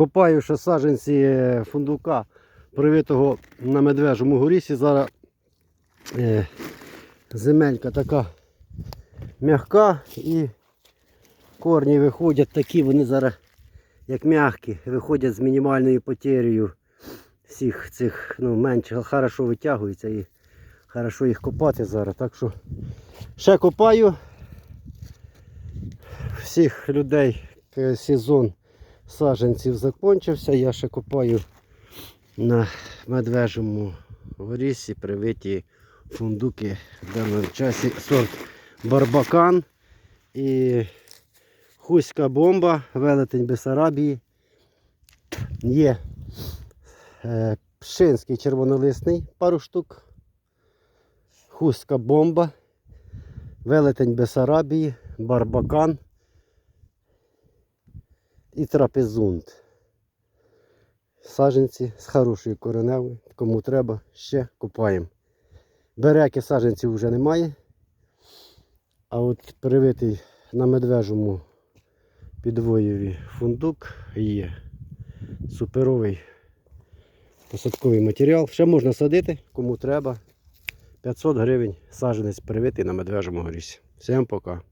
Копаю ще саджанці фундука, привитого на медвежому горісі. Зараз е, земелька така м'яка і корні виходять такі, вони зараз як м'які, виходять з мінімальною потерею всіх цих, ну, менше, хорошо витягуються і хорошо їх копати зараз. Так що ще копаю всіх людей е, сезон саджанців закінчився. Я ще копаю на медвежому горісі привиті фундуки в даному часі сорт Барбакан і Хуська бомба, велетень Бесарабії. Є е, пшинський червонолисний пару штук. Хустка бомба, велетень Бесарабії, барбакан і трапезунт. Саженці з хорошою кореневою. Кому треба, ще купаємо. Береки саженців вже немає. А от привитий на медвежому підвоєві фундук є. Суперовий посадковий матеріал. Ще можна садити, кому треба. 500 гривень саджанець привитий на медвежому горісі. Всім пока.